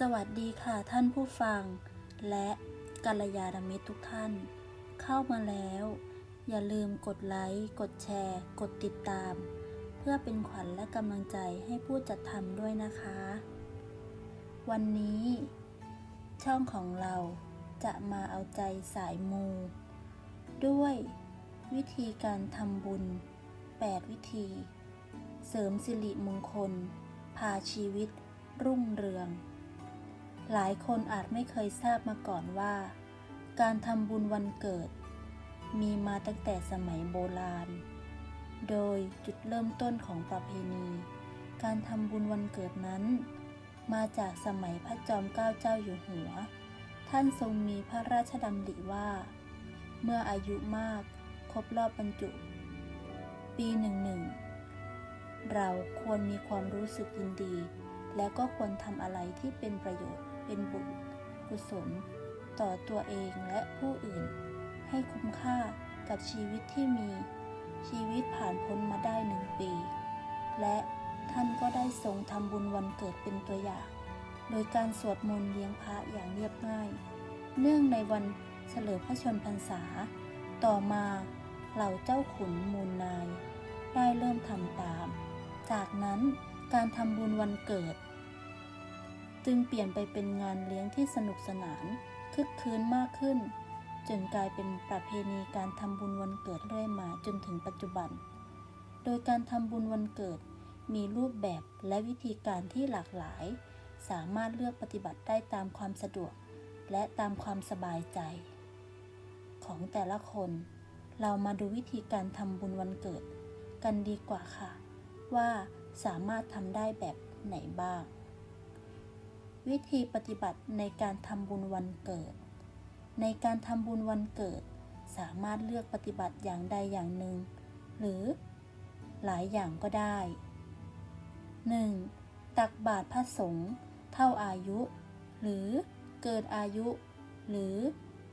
สวัสดีค่ะท่านผู้ฟัง และกัลยาณมิตรทุกท่าน เข้ามาแล้ว อย่าลืมกดไลค์กดแชร์ กดติดตาม เพื่อเป็นขวัญและกำลังใจให้ผู้จัดทำด้วยนะคะ วันนี้ ช่องของเราจะมาเอาใจสายมู ด้วย วิธีการทำบุญ 8 วิธี เสริมสิริมงคล พาชีวิตรุ่งเรือง หลายคนอาจไม่เคยทราบมาก่อนว่า การทำบุญวันเกิด มีมาตั้งแต่สมัยโบราณ โดยจุดเริ่มต้นของประเพณี การทำบุญวันเกิดนั้น มาจากสมัยพระจอมเกล้าเจ้าอยู่หัว ท่านทรงมีพระราชดำริว่า เมื่ออายุมากครบรอบบรรจุ ปีหนึ่งหนึ่งเราควรมีความรู้สึกยินดี และก็ควรทำอะไรที่เป็นประโยชน์ เป็นบุญกุศลต่อตัวเองและผู้อื่น ให้คุ้มค่ากับชีวิตที่มีชีวิตผ่านพ้นมาได้หนึ่งปี และท่านก็ได้ทรงทำบุญวันเกิดเป็นตัวอย่าง โดยการสวดมนต์เลี้ยงพระอย่างเรียบง่าย เนื่องในวันเฉลิมพระชนพรรษา ต่อมาเหล่าเจ้าขุนมูลนาย ได้เริ่มทำตาม จากนั้นการทำบุญวันเกิด จึงเปลี่ยนไปเป็นงานเลี้ยงที่สนุกสนาน คึกคืนมากขึ้น จนกลายเป็นประเพณีการทำบุญวันเกิดเรื่อยมาจนถึงปัจจุบัน โดยการทำบุญวันเกิดมีรูปแบบและวิธีการที่หลากหลาย สามารถเลือกปฏิบัติได้ตามความสะดวก และตามความสบายใจ ของแต่ละคน เรามาดูวิธีการทำบุญวันเกิด กันดีกว่าค่ะ ว่าสามารถทำได้แบบไหนบ้าง วิธีปฏิบัติในการทำบุญวันเกิด ในการทำบุญวันเกิด สามารถเลือกปฏิบัติอย่างใดอย่างหนึ่ง หรือหลายอย่างก็ได้ 1. ตักบาตรพระสงฆ์เท่าอายุ หรือเกินอายุ หรือ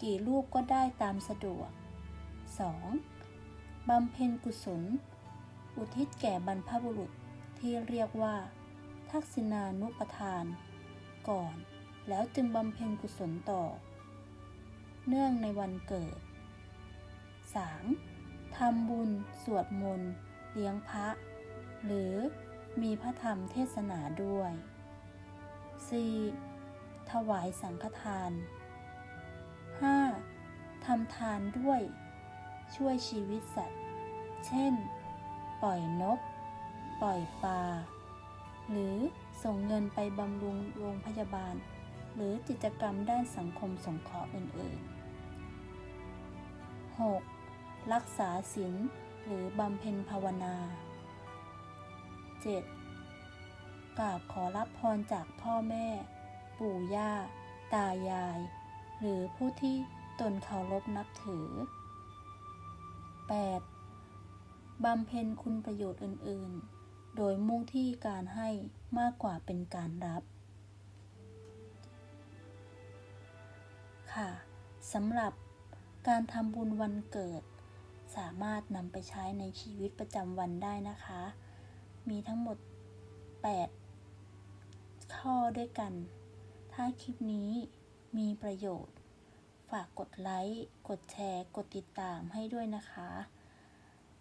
กี่รูปก็ได้ตามสะดวก 2. บำเพ็ญกุศล อุทิศแก่บรรพบุรุษที่เรียกว่า ทักษิณานุปทาน ก่อน แล้วจึงบำเพ็ญกุศลต่อ เนื่องในวันเกิด 3. ทำบุญ สวดมนต์เลี้ยงพระ หรือมีพระธรรมเทศนาด้วย 4. ถวายสังฆทาน 5. ทำทานด้วย ช่วยชีวิตสัตว์ เช่น ปล่อยนก ปล่อยปลา หรือส่งเงินไปบำรุงโรงพยาบาล หรือกิจกรรมด้านสังคมสงเคราะห์อื่น ๆ 6. รักษาศีลหรือบำเพ็ญภาวนา 7. กราบขอรับพรจากพ่อแม่ ปู่ย่า ตายาย หรือผู้ที่ตนเคารพนับถือ 8. บำเพ็ญคุณประโยชน์อื่น ๆ โดยมุ่งที่การให้มากกว่าเป็นการรับ ค่ะสำหรับการทำบุญวันเกิด สามารถนำไปใช้ในชีวิตประจำวันได้นะคะ มีทั้งหมด 8 ข้อด้วยกัน ถ้าคลิปนี้มีประโยชน์ ฝากกดไลค์ กดแชร์ กดติดตามให้ด้วยนะคะ